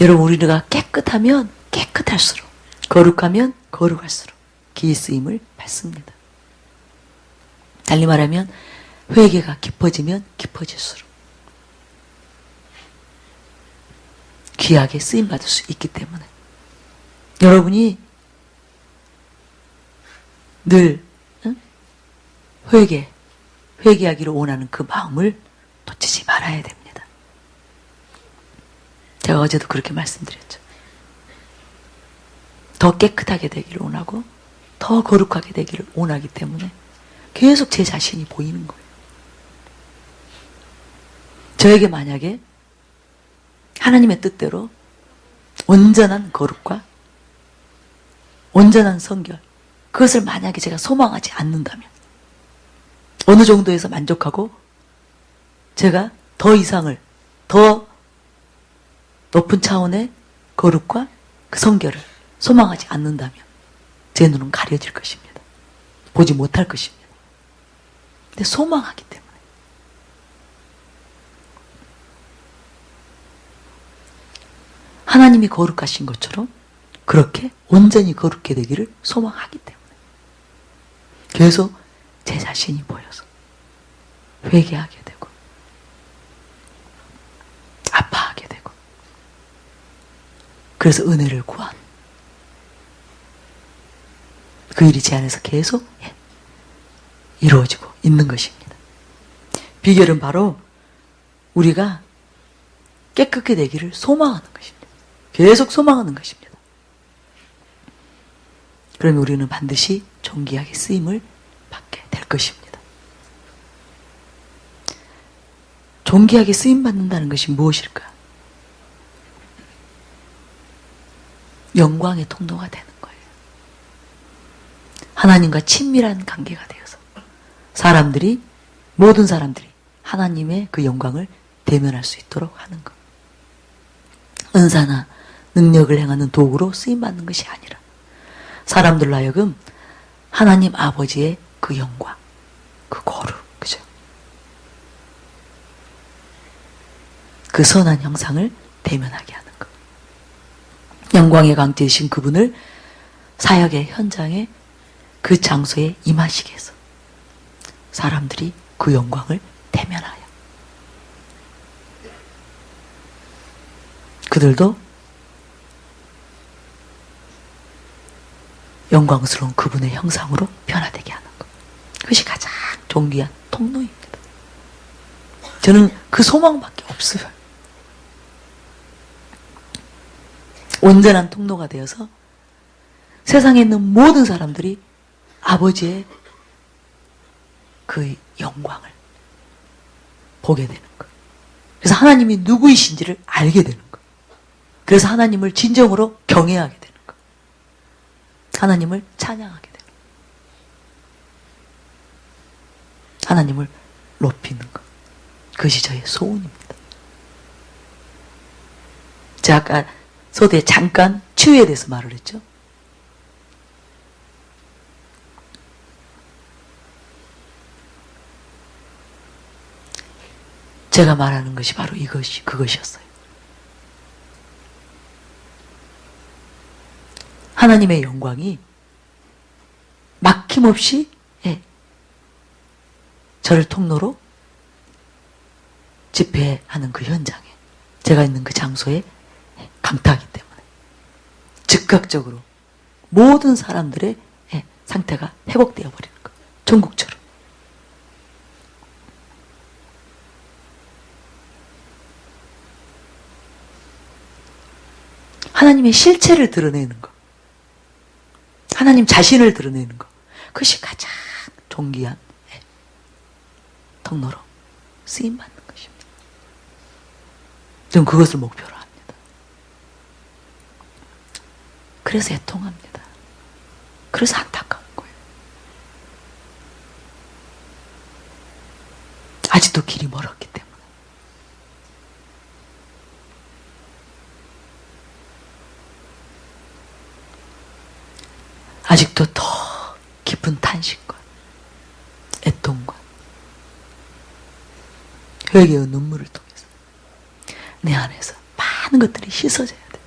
여러분 우리가 깨끗하면 깨끗할수록 거룩하면 거룩할수록 기의 쓰임을 받습니다. 달리 말하면 회개가 깊어지면 깊어질수록 귀하게 쓰임 받을 수 있기 때문에 여러분이 늘 응? 회개 회개하기를 원하는 그 마음을 놓치지 말아야 됩니다. 제가 어제도 그렇게 말씀드렸죠. 더 깨끗하게 되기를 원하고 더 거룩하게 되기를 원하기 때문에 계속 제 자신이 보이는 거예요. 저에게 만약에 하나님의 뜻대로 온전한 거룩과 온전한 성결 그것을 만약에 제가 소망하지 않는다면 어느 정도에서 만족하고 제가 더 이상을 더 높은 차원의 거룩과 그 성결을 소망하지 않는다면 제 눈은 가려질 것입니다. 보지 못할 것입니다. 근데 소망하기 때문에 하나님이 거룩하신 것처럼 그렇게 온전히 거룩해 되기를 소망하기 때문에 계속 제 자신이 보여서 회개하게 되고 그래서 은혜를 구한 그 일이 제 안에서 계속 예, 이루어지고 있는 것입니다. 비결은 바로 우리가 깨끗게 되기를 소망하는 것입니다. 계속 소망하는 것입니다. 그러면 우리는 반드시 존귀하게 쓰임을 받게 될 것입니다. 존귀하게 쓰임 받는다는 것이 무엇일까? 영광의 통로가 되는 거예요. 하나님과 친밀한 관계가 되어서 사람들이 모든 사람들이 하나님의 그 영광을 대면할 수 있도록 하는 것. 은사나 능력을 행하는 도구로 쓰임 받는 것이 아니라 사람들로 하여금 하나님 아버지의 그 영광, 그 거룩, 그죠? 그 선한 형상을 대면하게 하는 것. 영광의 강태이신 그분을 사역의 현장에 그 장소에 임하시게 해서 사람들이 그 영광을 대면하여 그들도 영광스러운 그분의 형상으로 변화되게 하는 것. 그것이 가장 존귀한 통로입니다. 저는 그 소망밖에 없어요. 온전한 통로가 되어서 세상에 있는 모든 사람들이 아버지의 그 영광을 보게 되는 것. 그래서 하나님이 누구이신지를 알게 되는 것. 그래서 하나님을 진정으로 경외하게 되는 것. 하나님을 찬양하게 되는 것. 하나님을 높이는 것. 그것이 저의 소원입니다. 제가 아까 소대에 잠깐 치유에 대해서 말을 했죠. 제가 말하는 것이 바로 이것이 그것이었어요. 하나님의 영광이 막힘없이 예, 저를 통로로 집회하는 그 현장에 제가 있는 그 장소에 예, 강타하기 때문에 즉각적으로 모든 사람들의 예, 상태가 회복되어 버리는 것. 전국처럼. 하나님의 실체를 드러내는 것. 하나님 자신을 드러내는 것. 그것이 가장 존귀한 예, 통로로 쓰임받는 것입니다. 저는 그것을 목표로 합니다. 그래서 애통합니다. 그래서 안타까운 거예요. 아직도 길이 멀었기 때문에. 아직도 더 깊은 탄식과 애통과 회개의 눈물을 통해서 내 안에서 많은 것들이 씻어져야 돼.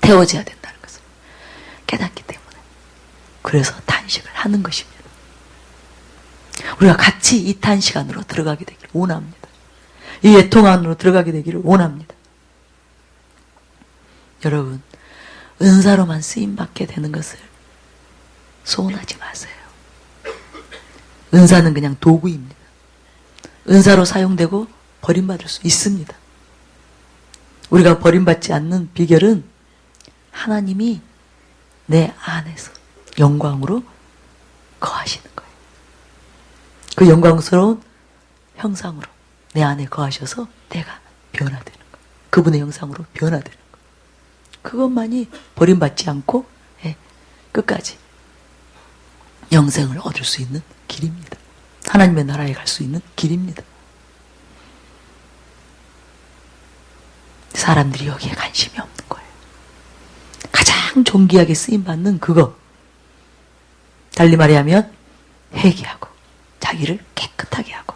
태워져야 것을 깨닫기 때문에 그래서 탄식을 하는 것입니다. 우리가 같이 이 탄식 안으로 들어가게 되기를 원합니다. 이 애통 안으로 들어가게 되기를 원합니다. 여러분 은사로만 쓰임 받게 되는 것을 소원하지 마세요. 은사는 그냥 도구입니다. 은사로 사용되고 버림받을 수 있습니다. 우리가 버림받지 않는 비결은 하나님이 내 안에서 영광으로 거하시는 거예요. 그 영광스러운 형상으로 내 안에 거하셔서 내가 변화되는 거예요. 그분의 형상으로 변화되는 거예요. 그것만이 버림받지 않고 예, 끝까지 영생을 얻을 수 있는 길입니다. 하나님의 나라에 갈 수 있는 길입니다. 사람들이 여기에 관심이 거예요. 가장 존귀하게 쓰임받는 그거. 달리 말하면 회개하고 자기를 깨끗하게 하고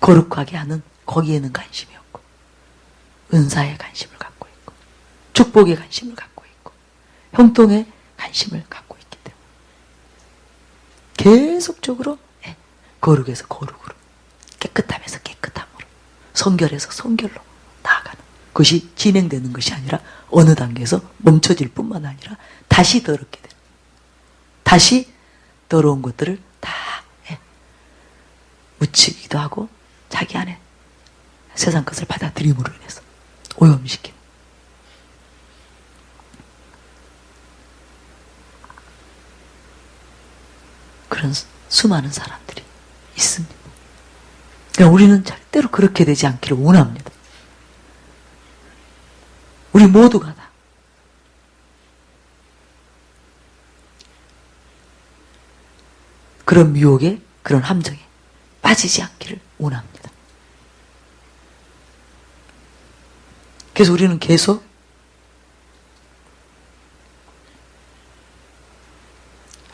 거룩하게 하는 거기에는 관심이 없고 은사에 관심을 갖고 있고 축복에 관심을 갖고 있고 형통에 관심을 갖고 있기 때문에 계속적으로 예, 거룩에서 거룩으로 깨끗함에서 깨끗함으로 성결에서 성결로 나아가는 것이 진행되는 것이 아니라 어느 단계에서 멈춰질 뿐만 아니라 다시 더럽게 되는 다시 더러운 것들을 다 예, 묻히기도 하고 자기 안에 세상 것을 받아들임으로 인해서 오염시키는 그런 수- 수많은 사람들이 있습니다. 그러니까 우리는 절대로 그렇게 되지 않기를 원합니다. 모두가 다 그런 미혹에 그런 함정에 빠지지 않기를 원합니다. 그래서 우리는 계속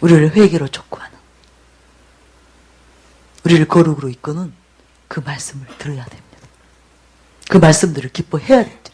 우리를 회개로 촉구하는 우리를 거룩으로 이끄는 그 말씀을 들어야 됩니다. 그 말씀들을 기뻐해야 됩니다.